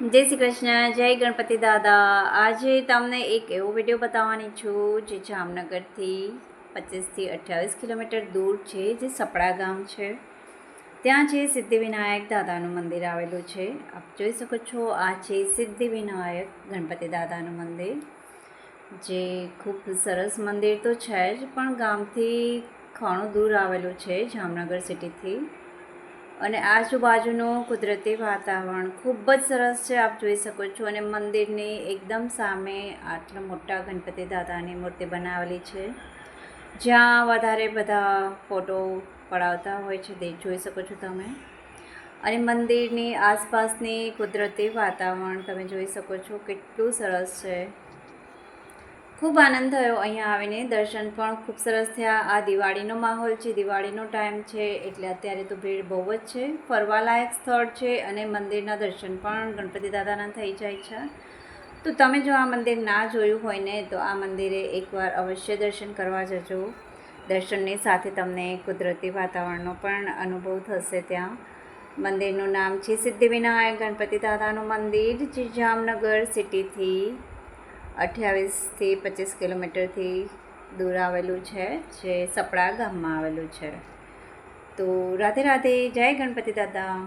જય શ્રી કૃષ્ણ, જય ગણપતિ દાદા. આજે તમને એક એવો વીડિયો બતાવવાની છું જે જામનગરથી પચીસથી અઠ્યાવીસ કિલોમીટર દૂર છે, જે સપડા ગામ છે. ત્યાં છે સિદ્ધિવિનાયક દાદાનું મંદિર આવેલું છે. આપ જોઈ શકો છો, આ છે સિદ્ધિવિનાયક ગણપતિ દાદાનું મંદિર, જે ખૂબ સરસ મંદિર તો છે જ, પણ ગામથી ઘણું દૂર આવેલું છે, જામનગર સિટીથી. અને આજુબાજુનું કુદરતી વાતાવરણ ખૂબ જ સરસ છે, આપ જોઈ શકો છો. અને મંદિરની એકદમ સામે આટલા મોટા ગણપતિ દાદાની મૂર્તિ બનાવેલી છે. જ્યાં વધારે બધા ફોટો પડાવતા હોય છે, તે જોઈ શકો છો તમે. અને મંદિરની આસપાસની કુદરતી વાતાવરણ તમે જોઈ શકો છો, કેટલું સરસ છે. ખૂબ આનંદ થયો અહીંયા આવીને. દર્શન પણ ખૂબ સરસ થયા. આ દિવાળીનો માહોલ છે, દિવાળીનો ટાઈમ છે, એટલે અત્યારે તો ભીડ બહુ જ છે. ફરવાલાયક સ્થળ છે અને મંદિરના દર્શન પણ ગણપતિ દાદાના થઈ જાય છે. તો તમે જો આ મંદિર ના જોયું હોય ને, તો આ મંદિરે એકવાર અવશ્ય દર્શન કરવા જજો. દર્શનની સાથે તમને કુદરતી વાતાવરણનો પણ અનુભવ થશે ત્યાં. મંદિરનું નામ છે સિદ્ધિવિનાયક ગણપતિ દાદાનું મંદિર, જે જામનગર સિટીથી અઠ્યાવીસથી પચીસ કિલોમીટરથી દૂર આવેલું છે, જે સપડા ગામમાં આવેલું છે. તો રાધે રાધે, જય ગણપતિ દાદા.